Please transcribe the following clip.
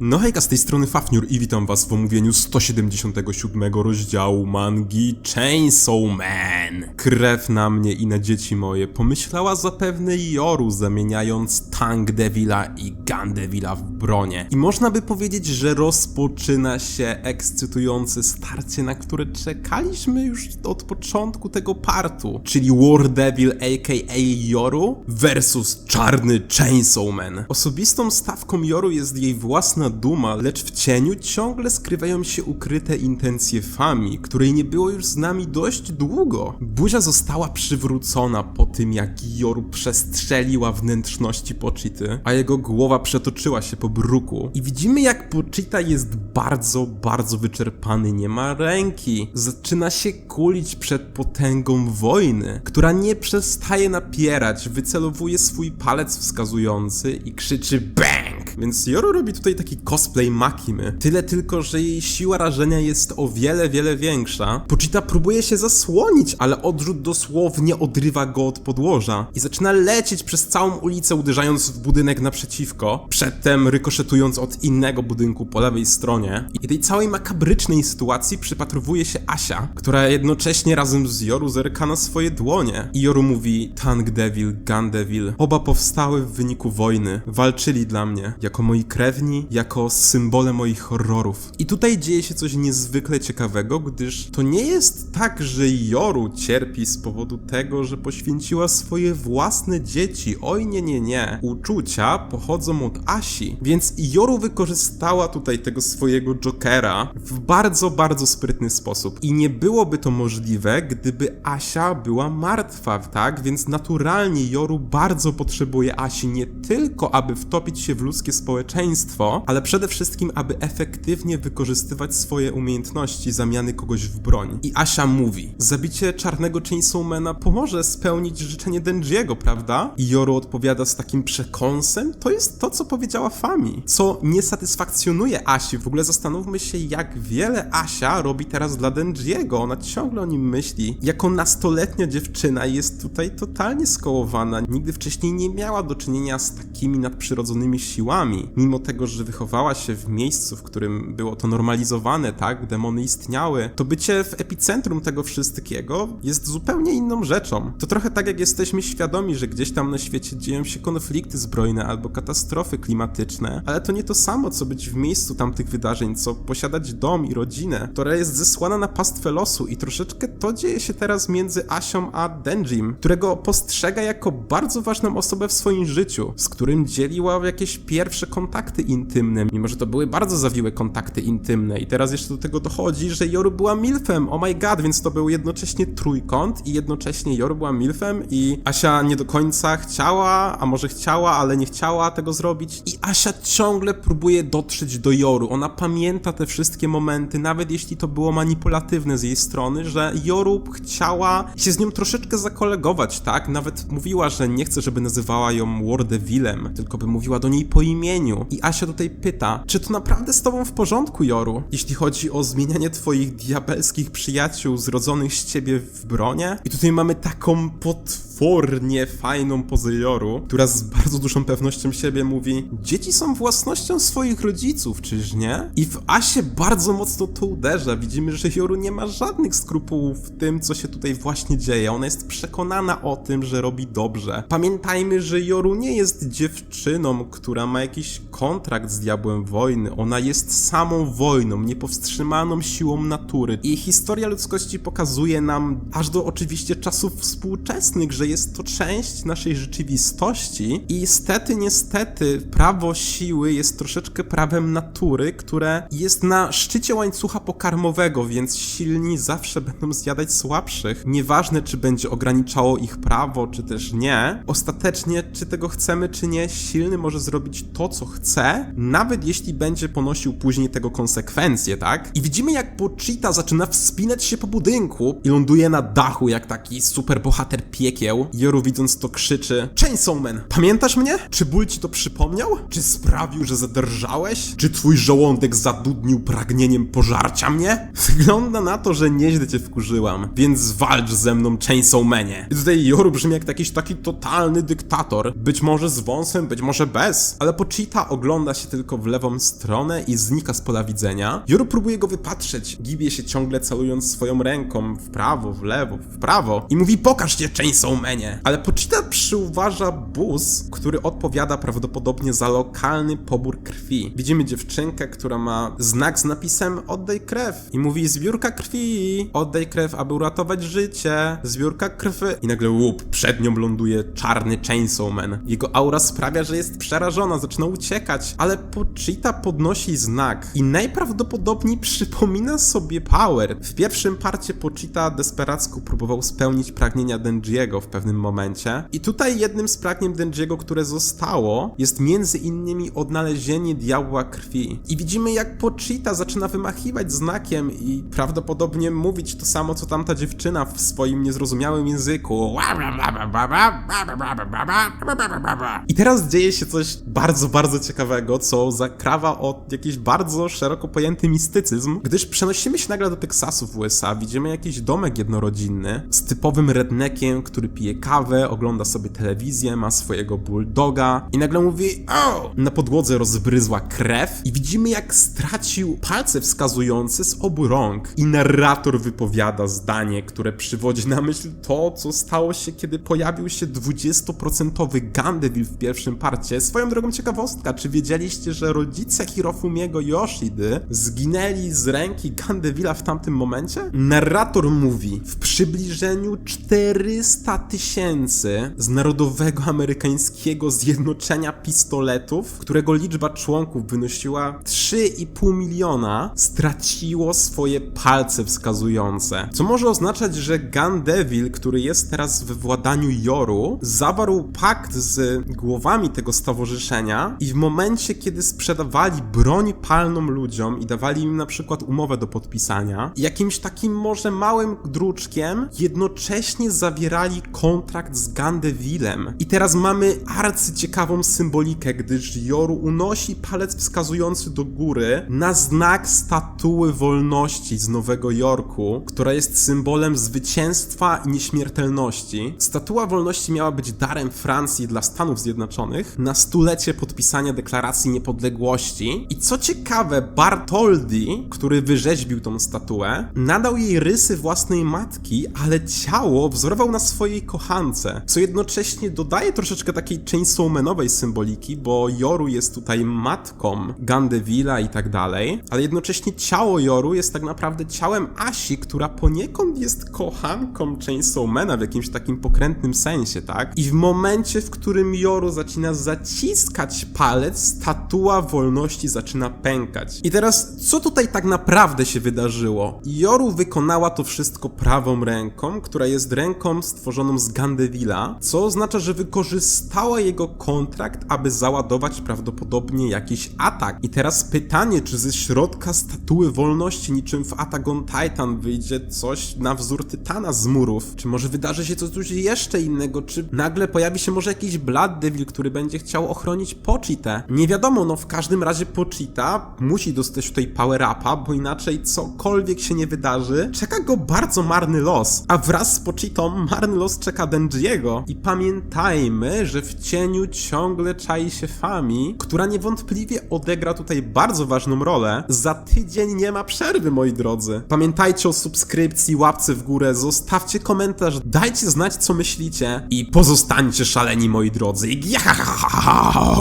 No hejka, z tej strony Fafniur i witam was w omówieniu 177 rozdziału mangi Chainsaw Man. Krew na mnie i na dzieci moje pomyślała zapewne Joru, zamieniając Tank Devila i Gun Devila w bronię. I można by powiedzieć, że rozpoczyna się ekscytujące starcie, na które czekaliśmy już od początku tego partu, czyli War Devil aka Yoru versus czarny Chainsaw Man. Osobistą stawką Yoru jest jej własna duma, lecz w cieniu ciągle skrywają się ukryte intencje Fami, której nie było już z nami dość długo. Buzia została przywrócona po tym, jak Yoru przestrzeliła wnętrzności Pochity, a jego głowa przetoczyła się po bruku. I widzimy, jak Pochita jest bardzo, bardzo wyczerpany, nie ma ręki. Zaczyna się kulić przed potęgą wojny, która nie przestaje napierać, wycelowuje swój palec wskazujący i krzyczy BANG! Więc Yoru robi tutaj taki cosplay Makimy. Tyle tylko, że jej siła rażenia jest o wiele, wiele większa. Pochita próbuje się zasłonić, ale odrzut dosłownie odrywa go od podłoża i zaczyna lecieć przez całą ulicę, uderzając w budynek naprzeciwko, przedtem rykoszetując od innego budynku po lewej stronie. I tej całej makabrycznej sytuacji przypatruje się Asia, która jednocześnie razem z Yoru zerka na swoje dłonie. I Yoru mówi, Tank Devil, Gun Devil, oba powstały w wyniku wojny, walczyli dla mnie, jako moi krewni, jako symbole moich horrorów. I tutaj dzieje się coś niezwykle ciekawego, gdyż to nie jest tak, że Yoru cierpi z powodu tego, że poświęciła swoje własne dzieci. Oj, nie, nie, nie. Uczucia pochodzą od Asi, więc Yoru wykorzystała tutaj tego swojego Jokera w bardzo, bardzo sprytny sposób. I nie byłoby to możliwe, gdyby Asia była martwa, tak? Więc naturalnie Yoru bardzo potrzebuje Asi nie tylko, aby wtopić się w ludzkie społeczeństwo, ale przede wszystkim, aby efektywnie wykorzystywać swoje umiejętności zamiany kogoś w broń. I Asia mówi, zabicie czarnego Chainsawmana pomoże spełnić życzenie Denjiego, prawda? I Yoru odpowiada z takim przekąsem, to jest to, co powiedziała Fami, co nie satysfakcjonuje Asi. W ogóle zastanówmy się, jak wiele Asia robi teraz dla Denjiego. Ona ciągle o nim myśli. Jako nastoletnia dziewczyna jest tutaj totalnie skołowana. Nigdy wcześniej nie miała do czynienia z takimi nadprzyrodzonymi siłami. Mimo tego, że wychowała się w miejscu, w którym było to normalizowane, tak? Demony istniały. To bycie w epicentrum tego wszystkiego jest zupełnie inną rzeczą. To trochę tak, jak jesteśmy świadomi, że gdzieś tam na świecie dzieją się konflikty zbrojne albo katastrofy klimatyczne, ale to nie to samo, co być w miejscu tamtych wydarzeń, co posiadać dom i rodzinę, która jest zesłana na pastwę losu i troszeczkę to dzieje się teraz między Asią a Denjim, którego postrzega jako bardzo ważną osobę w swoim życiu, z którym dzieliła jakieś pierwsze kontakty intymne, mimo że to były bardzo zawiłe kontakty intymne. I teraz jeszcze do tego dochodzi, że Yoru była milfem, oh my god, więc to był jednocześnie trójkąt i jednocześnie Yoru była milfem. I Asia nie do końca chciała, a może chciała, ale nie chciała tego zrobić. I Asia ciągle próbuje dotrzeć do Yoru, ona pamięta te wszystkie momenty, nawet jeśli to było manipulatywne z jej strony, że Yoru chciała się z nią troszeczkę zakolegować, tak? Nawet mówiła, że nie chce, żeby nazywała ją Wardevilem, tylko by mówiła do niej po imieniu. I Asia tutaj pyta, czy to naprawdę z tobą w porządku, Yoru? Jeśli chodzi o zmienianie twoich diabelskich przyjaciół zrodzonych z ciebie w bronię? I tutaj mamy taką potwornie fajną pozę Yoru, która z bardzo dużą pewnością siebie mówi Dzieci są własnością swoich rodziców, czyż nie? I w Asie bardzo mocno to uderza. Widzimy, że Yoru nie ma żadnych skrupułów w tym, co się tutaj właśnie dzieje. Ona jest przekonana o tym, że robi dobrze. Pamiętajmy, że Yoru nie jest dziewczyną, która ma jakiś kontrakt z diabłem wojny. Ona jest samą wojną, niepowstrzymaną siłą natury. I historia ludzkości pokazuje nam, aż do oczywiście czasów współczesnych, że jest to część naszej rzeczywistości. I niestety, niestety, prawo siły jest troszeczkę prawem natury, które jest na szczycie łańcucha pokarmowego, więc silni zawsze będą zjadać słabszych. Nieważne, czy będzie ograniczało ich prawo, czy też nie. Ostatecznie, czy tego chcemy, czy nie, silny może zrobić to, co chce, nawet jeśli będzie ponosił później tego konsekwencje, tak? I widzimy, jak Pochita zaczyna wspinać się po budynku i ląduje na dachu, jak taki super bohater piekieł. Yoru widząc to krzyczy Chainsawman, pamiętasz mnie? Czy ból ci to przypomniał? Czy sprawił, że zadrżałeś? Czy twój żołądek zadudnił pragnieniem pożarcia mnie? Wygląda na to, że nieźle cię wkurzyłam, więc walcz ze mną Chainsawmanie. I tutaj Yoru brzmi jak jakiś taki totalny dyktator, być może z wąsem, być może bez, ale Pochita ogląda się tylko w lewą stronę i znika z pola widzenia. Yoru próbuje go wypatrzeć, gibie się ciągle celując swoją ręką w prawo, w lewo, w prawo i mówi pokaż Chainsaw Manie. Ale Pochita przyuważa bus, który odpowiada prawdopodobnie za lokalny pobór krwi. Widzimy dziewczynkę, która ma znak z napisem oddaj krew i mówi zbiórka krwi, oddaj krew, aby uratować życie, zbiórka krwi. I nagle łup, przed nią ląduje czarny Chainsaw Man. Jego aura sprawia, że jest przerażona, zaczyna uciekać, ale Pochita podnosi znak i najprawdopodobniej przypomina sobie Power. W pierwszym parcie Pochita desperacko próbował spełnić pragnienia Denjiego w pewnym momencie i tutaj jednym z pragnień Denjiego, które zostało, jest między innymi odnalezienie diabła krwi. I widzimy jak Pochita zaczyna wymachiwać znakiem i prawdopodobnie mówić to samo, co tamta dziewczyna w swoim niezrozumiałym języku. I teraz dzieje się coś bardzo, bardzo ciekawego, co zakrawa o jakiś bardzo szeroko pojęty mistycyzm, gdyż przenosimy się nagle do Teksasu w USA, widzimy jakiś domek jednorodzinny z typowym redneckiem, który pije kawę, ogląda sobie telewizję, ma swojego bulldoga i nagle mówi o! Na podłodze rozbryzła krew i widzimy jak stracił palce wskazujące z obu rąk i narrator wypowiada zdanie, które przywodzi na myśl to, co stało się, kiedy pojawił się 20% Gandeville w pierwszym parcie. Swoją drogą ciekawostka, czy wiedzieliście, że rodzice Hirofumiego Yoshidy zginęli z ręki Gandevilla w tamtym momencie? Narrator mówi, w przybliżeniu 400 tysięcy z Narodowego Amerykańskiego Zjednoczenia Pistoletów, którego liczba członków wynosiła 3,5 miliona, straciło swoje palce wskazujące. Co może oznaczać, że Gandeville, który jest teraz we władaniu Joru, zawarł pakt z głowami tego stowarzyszenia i w momencie, kiedy sprzedawali broń palną ludziom i dawali im na przykład umowę do podpisania, jakimś takim może małym druczkiem jednocześnie zawierali kontrakt z Gandevillem. I teraz mamy arcyciekawą symbolikę, gdyż Joru unosi palec wskazujący do góry na znak statuły wolności z Nowego Jorku, która jest symbolem zwycięstwa i nieśmiertelności. Statua wolności miała być darem Francji dla Stanów Zjednoczonych na stulecie podpisania deklaracji niepodległości. I co ciekawe, Bartoldi, który wyrzeźbił tą statuę, nadał jej rysy własnej matki, ale ciało wzorował na swojej kochance, co jednocześnie dodaje troszeczkę takiej Chainsawmanowej symboliki, bo Joru jest tutaj matką Gandevilla i tak dalej, ale jednocześnie ciało Joru jest tak naprawdę ciałem Asi, która poniekąd jest kochanką Chainsawmana w jakimś takim pokrętnym sensie, tak? I w momencie, w którym Joru zaczyna zaciskać palec, statua wolności zaczyna pękać. I teraz, co tutaj tak naprawdę się wydarzyło? Joru wykonała to wszystko prawą ręką, która jest ręką stworzoną z Gandevilla, co oznacza, że wykorzystała jego kontrakt, aby załadować prawdopodobnie jakiś atak. I teraz pytanie, czy ze środka statuły wolności, niczym w Attack on Titan, wyjdzie coś na wzór Tytana z murów? Czy może wydarzy się coś jeszcze innego? Czy nagle pojawi się może jakiś Blood Devil, który będzie chciał ochronić Pochitę? Nie wiadomo, no w każdym razie Pochita musi dostać tutaj power upa, bo inaczej cokolwiek się nie wydarzy, czeka go bardzo marny los. A wraz z Pochitą marny los czeka Denjiego. I pamiętajmy, że w cieniu ciągle czai się Fami, która niewątpliwie odegra tutaj bardzo ważną rolę. Za tydzień nie ma przerwy, moi drodzy. Pamiętajcie o subskrypcji, łapce w górę, zostawcie komentarz, dajcie znać co myślicie i pozostańcie szaleni, moi drodzy. Ja!